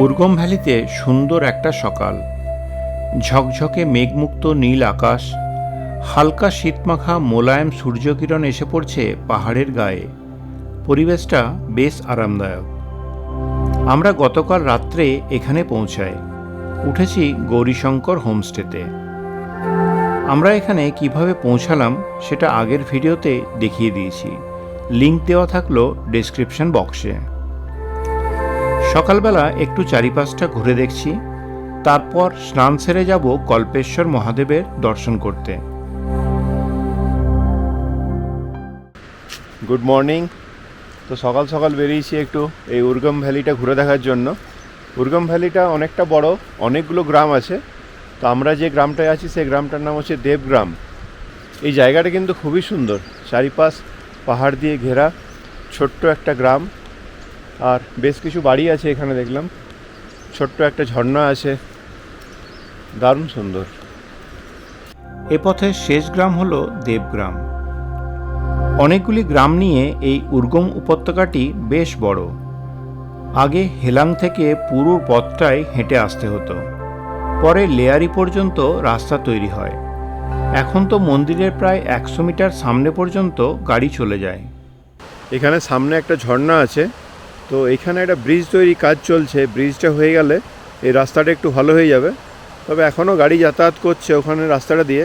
উর্গম ভ্যালিতে সুন্দর একটা সকাল। ঝকঝকে মেঘমুক্ত নীল আকাশ, হালকা শীতমাখা মোলায়েম সূর্যকিরণ এসে পড়ছে পাহাড়ের গায়ে। পরিবেশটা বেশ আরামদায়ক। আমরা গতকাল রাত্রে এখানে পৌঁছাই। উঠেছি গৌরীশঙ্কর হোমস্টেতে। আমরা এখানে কীভাবে পৌঁছালাম সেটা আগের ভিডিওতে দেখিয়ে দিয়েছি। লিংক দেওয়া থাকল ডেসক্রিপশন বক্সে। সকালবেলা একটু চারিপাশটা ঘুরে দেখছি, তারপর স্নান সেরে যাব কল্পেশ্বর মহাদেবের দর্শন করতে। গুড মর্নিং তো সকাল সকাল বেরিয়েছি একটু এই উর্গম ভ্যালিটা ঘুরে দেখার জন্য। উর্গম ভ্যালিটা অনেকটা বড়, অনেকগুলো গ্রাম আছে। তো আমরা যে গ্রামটায় আছি, সেই গ্রামটার নাম হচ্ছে দেবগ্রাম। এই জায়গাটা কিন্তু খুবই সুন্দর। চারিপাশ পাহাড় দিয়ে ঘেরা, ছোট্ট একটা গ্রাম। আর বেশ কিছু বাড়ি আছে এখানে দেখলাম। ছোট্ট একটা ঝর্ণা আছে। দারুণ সুন্দর। এ পথের শেষ গ্রাম হল দেবগ্রাম। অনেকগুলি গ্রাম নিয়ে এই উর্গম উপত্যকাটি বেশ বড়। আগে হেলাং থেকে পুরো পথটায় হেঁটে আসতে হতো। পরে লেয়ারি পর্যন্ত রাস্তা তৈরি হয়। এখন তো মন্দিরের প্রায় একশো মিটার সামনে পর্যন্ত গাড়ি চলে যায়। এখানে সামনে একটা ঝর্ণা আছে। তো এখানে একটা ব্রিজ তৈরি, কাজ চলছে। ব্রিজটা হয়ে গেলে এই রাস্তাটা একটু ভালো হয়ে যাবে। তবে এখনও গাড়ি যাতায়াত করছে ওখানে রাস্তাটা দিয়ে।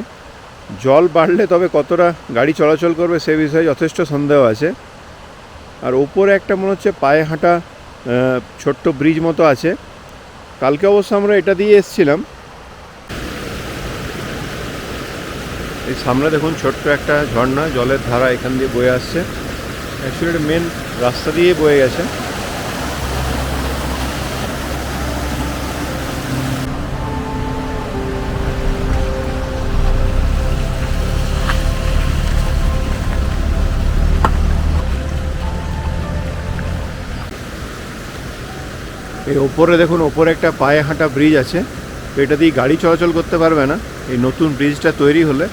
জল বাড়লে তবে কতটা গাড়ি চলাচল করবে সে বিষয়ে যথেষ্ট সন্দেহ আছে। আর ওপরে একটা মনে হচ্ছে পায়ে হাঁটা ছোট্ট ব্রিজ মতো আছে। কালকে অবশ্য আমরা এটা দিয়ে এসছিলাম। এই সামনে দেখুন ছোট্ট একটা ঝর্ণা, জলের ধারা এখান দিয়ে বয়ে আসছে। অ্যাকচুয়ালি মেন রাস্তা দিয়ে বয়ে গেছে। এই ওপরে দেখুন, ওপরে একটা পায়ে হাঁটা ব্রিজ আছে। এটা দিয়ে গাড়ি চলাচল করতে পারবে না। এই নতুন ব্রিজটা তৈরি হলে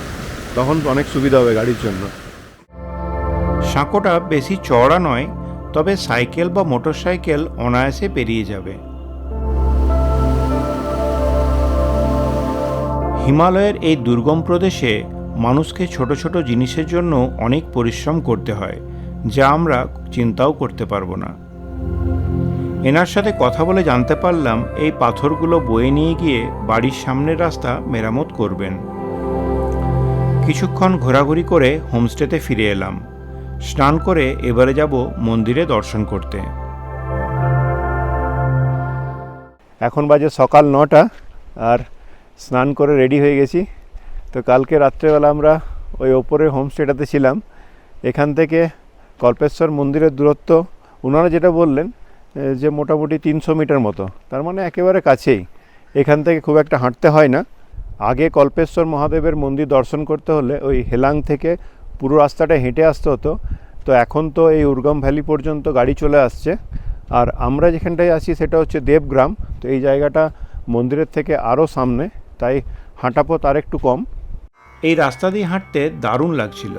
তখন অনেক সুবিধা হবে গাড়ির জন্য। সাঁকোটা বেশি চওড়া নয়, তবে সাইকেল বা মোটরসাইকেল অনায়াসে পেরিয়ে যাবে। হিমালয়ের এই দুর্গম প্রদেশে মানুষকে ছোট ছোট জিনিসের জন্য অনেক পরিশ্রম করতে হয়, যা আমরা চিন্তাও করতে পারব না। এনার সাথে কথা বলে জানতে পারলাম, এই পাথরগুলো বয়ে নিয়ে গিয়ে বাড়ির সামনের রাস্তা মেরামত করবেন। কিছুক্ষণ ঘোরাঘুরি করে হোমস্টেতে ফিরে এলাম। স্নান করে এবারে যাব মন্দিরে দর্শন করতে। এখন বাজে সকাল নটা, আর স্নান করে রেডি হয়ে গেছি। তো কালকে রাত্রেবেলা আমরা ওই ওপরের হোমস্টেটাতে ছিলাম। এখান থেকে কল্পেশ্বর মন্দিরের দূরত্ব ওনারা যেটা বললেন যে মোটামুটি তিনশো মিটার মতো। তার মানে একেবারে কাছেই। এখান থেকে খুব একটা হাঁটতে হয় না। আগে কল্পেশ্বর মহাদেবের মন্দির দর্শন করতে হলে ওই হেলাং থেকে পুরো রাস্তাটা হেঁটে আসতে হতো। তো এখন তো এই উর্গম ভ্যালি পর্যন্ত গাড়ি চলে আসছে। আর আমরা যেখানটায় আছি সেটা হচ্ছে দেবগ্রাম। তো এই জায়গাটা মন্দিরের থেকে আরও সামনে, তাই হাঁটা পথ আর একটু কম। এই রাস্তা দিয়ে হাঁটতে দারুণ লাগছিল।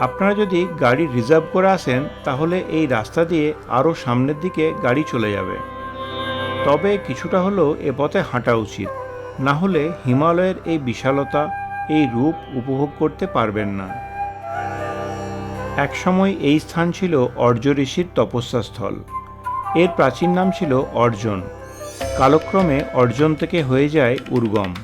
আপনারা যদি গাড়ি রিজার্ভ করে আসেন, তাহলে এই রাস্তা দিয়ে আরও সামনের দিকে গাড়ি চলে যাবে। তবে কিছুটা হলেও এ পথে হাঁটা উচিত। না হলে হিমালয়ের এই বিশালতা, এই রূপ উপভোগ করতে পারবেন না। একসময় এই স্থান ছিল অর্জ ঋষির তপস্যাস্থল। এর প্রাচীন নাম ছিল অর্জন। কালক্রমে অর্জন থেকে হয়ে যায় উর্গম।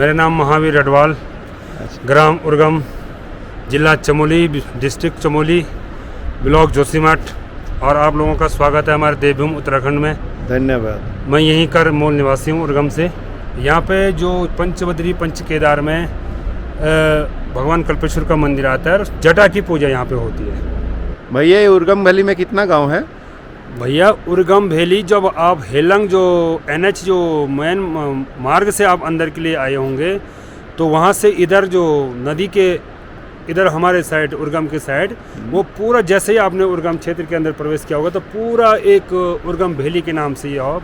मेरा नाम महावीर अडवाल ग्राम उर्गम जिला चमोली डिस्ट्रिक्ट चमोली ब्लॉक जोशीमठ। और आप लोगों का स्वागत है हमारे देवभूमि उत्तराखंड में। धन्यवाद। मैं यहीं कर मूल निवासी हूँ उर्गम से। यहाँ पे जो पंचबद्री पंच केदार में भगवान कल्पेश्वर का मंदिर आता है और जटा की पूजा यहाँ पे होती है। भैया उर्गम वैली में कितना गाँव है? भैया उर्गम वैली जब आप हेलंग जो एनएच जो मेन मार्ग से आप अंदर के लिए आए होंगे तो वहाँ से इधर जो नदी के इधर हमारे साइड उर्गम के साइड वो पूरा जैसे ही आपने उर्गम क्षेत्र के अंदर प्रवेश किया होगा तो पूरा एक उर्गम भेली के नाम से यह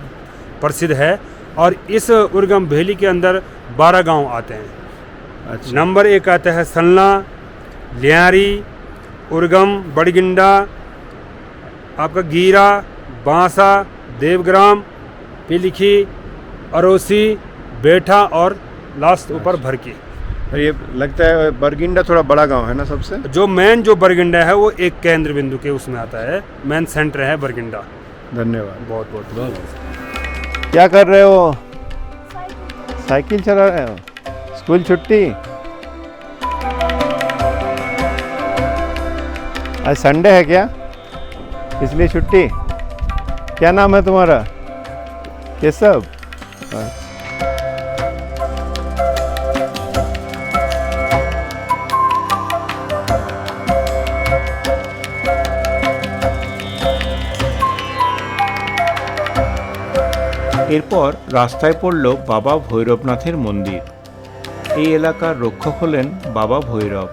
प्रसिद्ध है और इस उर्गम भेली के अंदर बारह गाँव आते हैं। अच्छा। नंबर एक आता है सलना लियारी उर्गम बड़गिंडा आपका गीरा बांसा देवग्राम पिलिखी अरोसी बेठा और लास्ट ऊपर भरकी। और ये लगता है बरगिंडा थोड़ा बड़ा गाँव है ना सबसे? जो मेन जो बरगिंडा है वो एक केंद्र बिंदु के उसमें आता है। मेन सेंटर है बरगिंडा। धन्यवाद। बहुत बहुत बहुत क्या कर रहे हो? साइकिल चला रहे हो? स्कूल छुट्टी? आज संडे है क्या? इसलिए छुट्टी क्या नाम है तुम्हारा केशव अच्छा। এরপর রাস্তায় পড়ল বাবা ভৈরবনাথের মন্দির এই এলাকার রক্ষক হলেন বাবা ভৈরব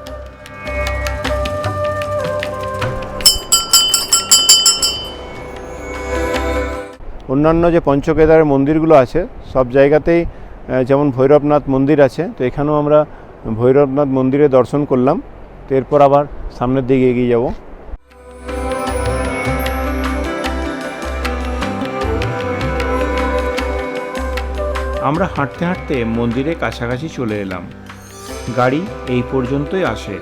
অন্যান্য যে পঞ্চকেদারের মন্দিরগুলো আছে, সব জায়গাতেই যেমন ভৈরবনাথ মন্দির আছে, তো এখানেও আমরা ভৈরবনাথ মন্দিরে দর্শন করলাম। তো এরপর আবার সামনের দিকে এগিয়ে যাব। আমরা হাঁটতে হাঁটতে মন্দিরের কাছাকাছি চলে এলাম। গাড়ি এই পর্যন্তই আসে।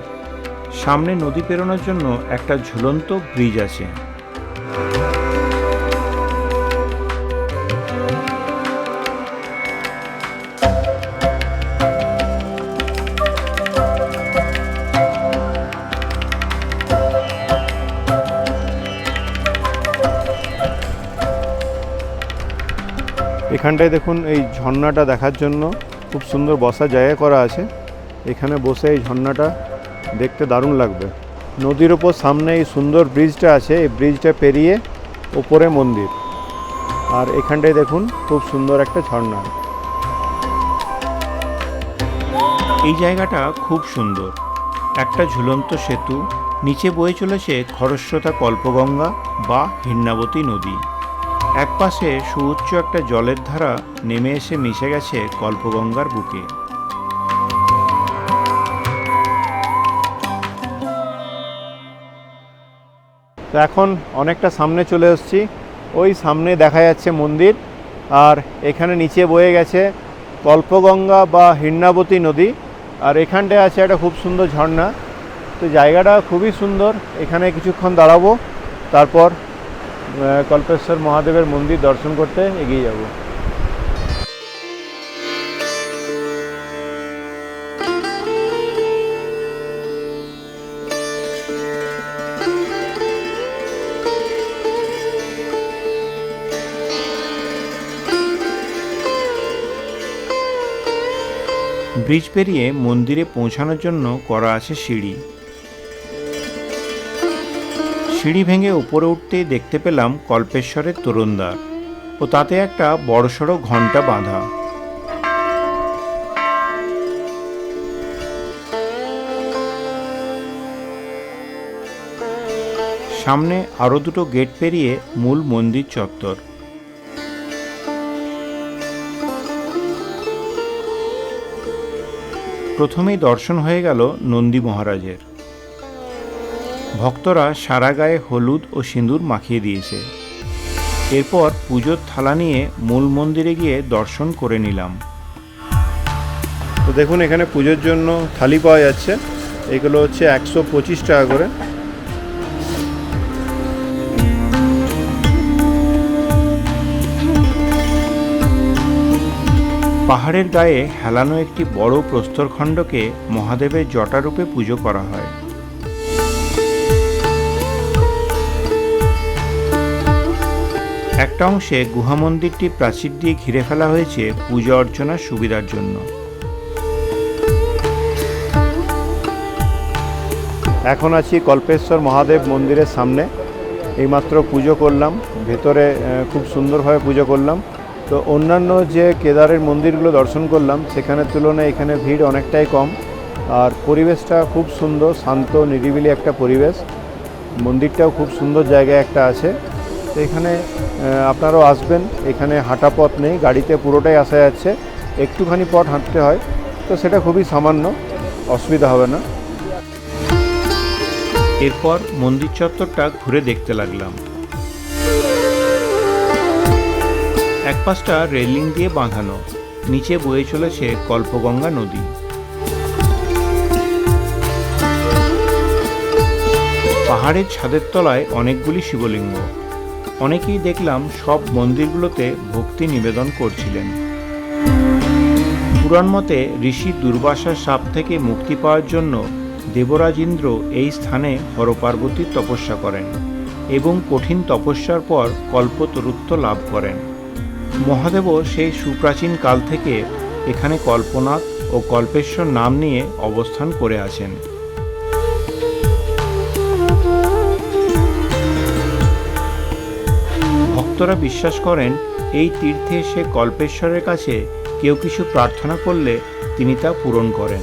সামনে নদী পেরোনোর জন্য একটা ঝুলন্ত ব্রিজ আছে। এখানটায় দেখুন এই ঝর্ণাটা দেখার জন্য খুব সুন্দর বসার জায়গা করা আছে। এখানে বসে এই ঝর্ণাটা দেখতে দারুণ লাগবে। নদীর ওপর সামনে এই সুন্দর ব্রিজটা আছে, এই ব্রিজটা পেরিয়ে ওপরে মন্দির। আর এখানটায় দেখুন খুব সুন্দর একটা ঝর্ণা। এই জায়গাটা খুব সুন্দর। একটা ঝুলন্ত সেতু, নিচে বয়ে চলেছে খরস্রোতা কল্পগঙ্গা বা হিন্নাবতী নদী। একপাশে সুউচ্চ একটা জলের ধারা নেমে এসে মিশে গেছে কল্পগঙ্গার বুকে। তো এখন অনেকটা সামনে চলে এসেছি। ওই সামনে দেখা যাচ্ছে মন্দির আর এখানে নিচে বয়ে গেছে কল্পগঙ্গা বা হিন্নাবতী নদী। আর এখানটায় আছে একটা খুব সুন্দর ঝর্ণা। তো জায়গাটা খুবই সুন্দর। এখানে কিছুক্ষণ দাঁড়াবো, তারপর কল্পেশ্বর মহাদেবের মন্দির দর্শন করতে এগিয়ে যাব। ব্রিজ পেরিয়ে মন্দিরে পৌঁছানোর জন্য করা আছে সিঁড়ি। সিঁড়ি ভেঙে উপরে উঠতেই দেখতে পেলাম কল্পেশ্বরের তরুণদ্বার ও তাতে একটা বড়সড় ঘণ্টা বাঁধা। সামনে আরও দুটো গেট পেরিয়ে মূল মন্দির চত্বর। প্রথমেই দর্শন হয়ে গেল নন্দী মহারাজের। ভক্তরা সারা গায়ে হলুদ ও সিঁদুর মাখিয়ে দিয়েছে। এরপর পুজোর থালা নিয়ে মূল মন্দিরে গিয়ে দর্শন করে নিলাম। তো দেখুন এখানে পুজোর জন্য থালি পাওয়া যাচ্ছে। এগুলো হচ্ছে একশো পঁচিশ টাকা করে। পাহাড়ের গায়ে হেলানো একটি বড় প্রস্তরখণ্ডকে মহাদেবের জটারূপে পুজো করা হয়। একটা অংশে গুহা মন্দিরটি প্রাচীর দিয়ে ঘিরে ফেলা হয়েছে পূজা অর্চনার সুবিধার জন্য। এখন আছি কল্পেশ্বর মহাদেব মন্দিরের সামনে। এইমাত্র পুজো করলাম, ভেতরে খুব সুন্দরভাবে পুজো করলাম। তো অন্যান্য যে কেদারের মন্দিরগুলো দর্শন করলাম, সেখানের তুলনায় এখানে ভিড় অনেকটাই কম। আর পরিবেশটা খুব সুন্দর, শান্ত, নিরিবিলি একটা পরিবেশ। মন্দিরটাও খুব সুন্দর জায়গায় একটা আছে। তো এখানে আপনারাও আসবেন। এখানে হাঁটা পথ নেই, গাড়িতে পুরোটাই আসা যাচ্ছে। একটুখানি পথ হাঁটতে হয়, তো সেটা খুবই সামান্য, অসুবিধা হবে না। এরপর মন্দির চত্বরটা ঘুরে দেখতে লাগলাম। এক পাশটা রেলিং দিয়ে বাঁধানো, নিচে বয়ে চলেছে কল্পগঙ্গা নদী। পাহাড়ের ছাদের তলায় অনেকগুলি শিবলিঙ্গ। অনেকেই দেখলাম সব মন্দিরগুলোতে ভক্তি নিবেদন করছিলেন। পুরাণ মতে ঋষি দুর্বাসার সাপ থেকে মুক্তি পাওয়ার জন্য দেবরাজ ইন্দ্র এই স্থানে হরপার্বতীর তপস্যা করেন এবং কঠিন তপস্যার পর কল্পতরুত্ব লাভ করেন। মহাদেবও সেই সুপ্রাচীন কাল থেকে এখানে কল্পনাথ ও কল্পেশ্বর নাম নিয়ে অবস্থান করে আছেন। ভক্তরা বিশ্বাস করেন, এই তীর্থে এসে কল্পেশ্বরের কাছে কেউ কিছু প্রার্থনা করলে তিনি তা পূরণ করেন।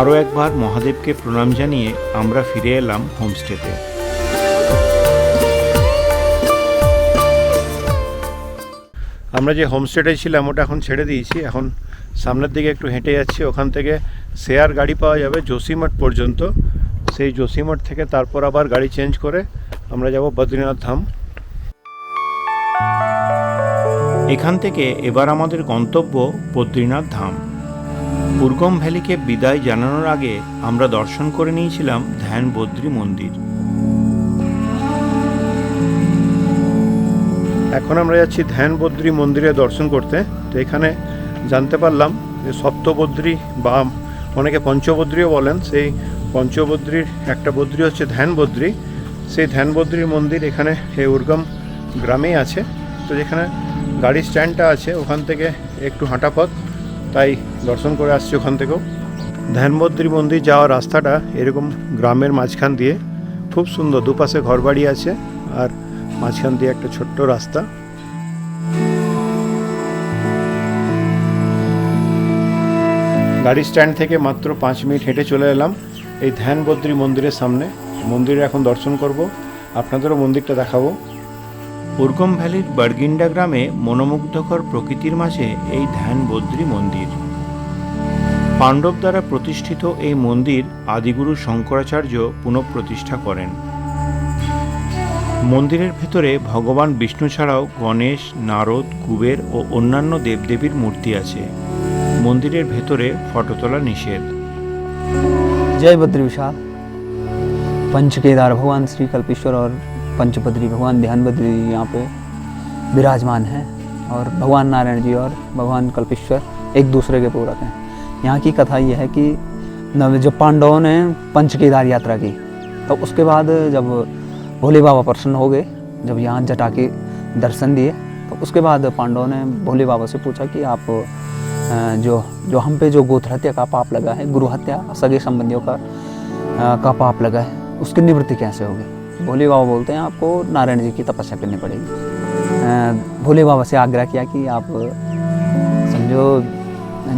আরও একবার মহাদেবকে প্রণাম জানিয়ে আমরা ফিরে এলাম হোমস্টেতে। আমরা যে হোমস্টেটে ছিলাম, ওটা এখন ছেড়ে দিয়েছি। এখন সামনের দিকে একটু হেঁটে যাচ্ছি। ওখান থেকে শেয়ার গাড়ি পাওয়া যাবে যোশীমঠ পর্যন্ত। সেই যোশীমঠ থেকে তারপর আবার গাড়ি চেঞ্জ করে আমরা যাব বদ্রীনাথ ধাম। এখান থেকে এবার আমাদের গন্তব্য বদ্রীনাথ ধাম। উর্গম ভ্যালিকে বিদায় জানানোর আগে আমরা দর্শন করে নিয়েছিলাম ধ্যান বদ্রী মন্দির। এখন আমরা যাচ্ছি ধ্যান বদ্রী মন্দিরে দর্শন করতে। তো এখানে জানতে পারলাম যে সপ্তবদ্রী বা অনেকে পঞ্চবদ্রীও বলেন, সেই পঞ্চবদ্রীর একটা বদ্রী হচ্ছে ধ্যান বদ্রী সেই ধ্যান বদ্রীর মন্দির এখানে এই উর্গম গ্রামেই আছে। তো যেখানে গাড়ি স্ট্যান্ডটা আছে, ওখান থেকে একটু হাঁটা পথ, তাই দর্শন করে আসছি ওখান থেকেও। ধ্যানবদ্রী মন্দির যাওয়ার রাস্তাটা এরকম গ্রামের মাঝখান দিয়ে, খুব সুন্দর, দুপাশে ঘরবাড়ি আছে। আর মাঝখান দিয়ে একটা ছোট্ট রাস্তা। গাড়ি স্ট্যান্ড থেকে মাত্র পাঁচ মিনিট হেঁটে চলে এলাম এই ধ্যান বদ্রী মন্দিরের সামনে। মন্দিরে এখন দর্শন করব। আপনাদেরও মন্দিরটা দেখাবো। উর্গম ভ্যালির বার্গিন্ডা গ্রামে মনোমুগ্ধকর প্রকৃতির মাঝে এই ধ্যান বদ্রী মন্দির। পাণ্ডব দ্বারা প্রতিষ্ঠিত এই মন্দির আদিগুরু শঙ্করাচার্য পুনঃপ্রতিষ্ঠা করেন। মন্দিরের ভেতরে ভগবান বিষ্ণু ছাড়াও গণেশ নারদ কুবের ও অন্যান্য দেবদেবীর মূর্তি আছে মন্দিরের ভেতরে ফটো তোলা নিষেধ जय बद्री विशाल पंच केदार भगवान श्री कल्पेश्वर और पंचबद्री भगवान ध्यान बद्री यहाँ पे विराजमान हैं और भगवान नारायण जी और भगवान कल्पेश्वर एक दूसरे के पूरक हैं यहाँ की कथा ये है कि नव- जब पांडवों ने पंच केदार यात्रा की तो उसके बाद जब भोले बाबा प्रसन्न हो गए। जब यहाँ जटा के दर्शन दिए तो उसके बाद पांडवों ने भोले बाबा से पूछा कि आप जो जो हम पे जो गोत्र हत्या का पाप लगा है, गुरु हत्या, सगे संबंधियों का का पाप लगा है, उसकी निवृत्ति कैसे होगी? भोले बाबा बोलते हैं, आपको नारायण जी की तपस्या करनी पड़ेगी। भोले बाबा से आग्रह किया कि आप, समझो,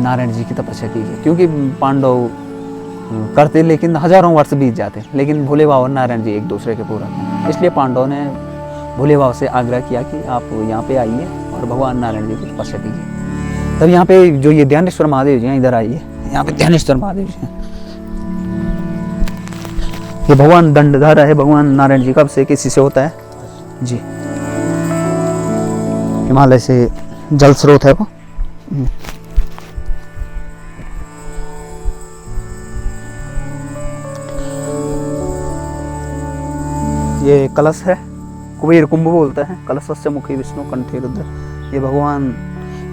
नारायण जी की तपस्या कीजिए, क्योंकि पांडव करते, लेकिन हज़ारों वर्ष बीत जाते। लेकिन भोले बाबा और नारायण जी एक दूसरे के पूरक इसलिए पांडवों ने भोले बाबा से आग्रह किया कि आप यहाँ पे आइए और भगवान नारायण जी की तपस्या कीजिए। तब यहाँ पे जो ये ध्यानेश्वर महादेव जी हैं, इधर आइए। यहाँ पे ध्यानेश्वर महादेव जी हैं। ये भगवान दंडधर है, भगवान नारायण जी का अभिषेक इसी से होता है। जी। हिमालय से जल स्रोत है वो। ये कलश है, कुबेर कुंभ बोलते हैं कलश मुखी विष्णु कंठे रुद्र। ये भगवान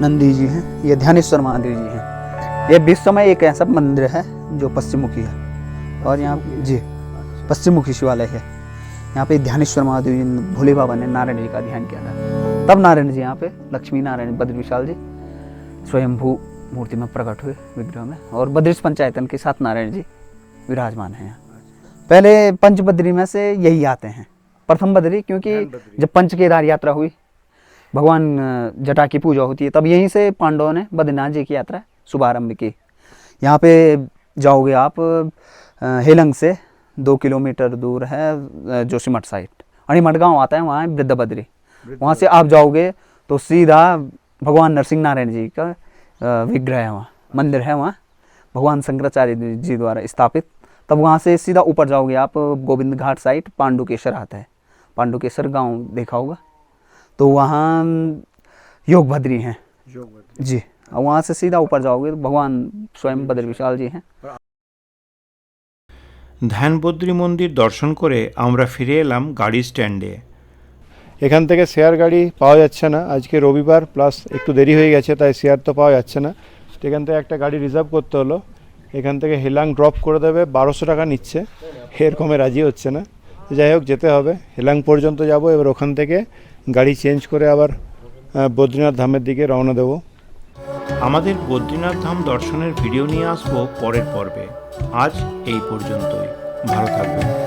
नंदी जी हैं, ये ध्यानेश्वर महादेव जी हैं। ये विश्व में एक ऐसा मंदिर है जो पश्चिम मुखी है। और यहाँ जी पश्चिम मुखी शिवालय है। यहाँ पे ध्यानेश्वर महादेव जी, भोले बाबा ने नारायण जी का ध्यान किया था। तब नारायण जी यहाँ पे, लक्ष्मी नारायण बद्र विशाल जी, स्वयंभू मूर्ति में प्रकट हुए विग्रह में। और बद्रिश पंचायतन के साथ नारायण जी विराजमान हैं यहाँ। पहले पंच बद्री में से यही आते हैं। प्रथम बद्री क्योंकि जब पंच केदार यात्रा हुई भगवान जटा की पूजा होती है तब यहीं से पांडवों ने बद्रीनाथ जी की यात्रा शुभारंभ की। यहाँ पे जाओगे आप हेलंग से दो किलोमीटर दूर है जोशीमठ साइड। अणिमठ गाँव आता है वहाँ है वृद्ध बद्री। वहाँ से आप जाओगे तो सीधा भगवान नरसिंह नारायण जी का विग्रह है वहाँ मंदिर है वहाँ। भगवान शंकराचार्य जी द्वारा स्थापित तब वहाँ से सीधा ऊपर जाओगे आप गोविंद घाट साइड पांडुकेश्वर आता है पांडुकेश्वर गांव देखा होगा तो वहाँ योग भद्री हैं जी और वहाँ से सीधा ऊपर जाओगे तो भगवान स्वयं बद्र विशाल जी हैं ধ্যানবদ্রী মন্দির দর্শন করে আমরা ফিরে এলাম গাড়ি স্ট্যান্ডে এখান থেকে শেয়ার গাড়ি পাওয়া যাচ্ছে না আজকে রবিবার প্লাস একটু দেরি হয়ে গেছে তাই শেয়ার তো পাওয়া যাচ্ছে না তো এখান থেকে একটা গাড়ি রিজার্ভ করতে হলো এখান থেকে হেলাং ড্রপ করে দেবে, বারোশো টাকা নিচ্ছে। এরকমে রাজি হচ্ছে না। যাই হোক, যেতে হবে। হেলাং পর্যন্ত যাব, এবার ওখান থেকে গাড়ি চেঞ্জ করে আবার বদ্রীনাথ ধামের দিকে রওনা দেব। আমাদের বদ্রীনাথ ধাম দর্শনের ভিডিও নিয়ে আসব পরের পর্বে। আজ এই পর্যন্তই। ভালো থাকবেন।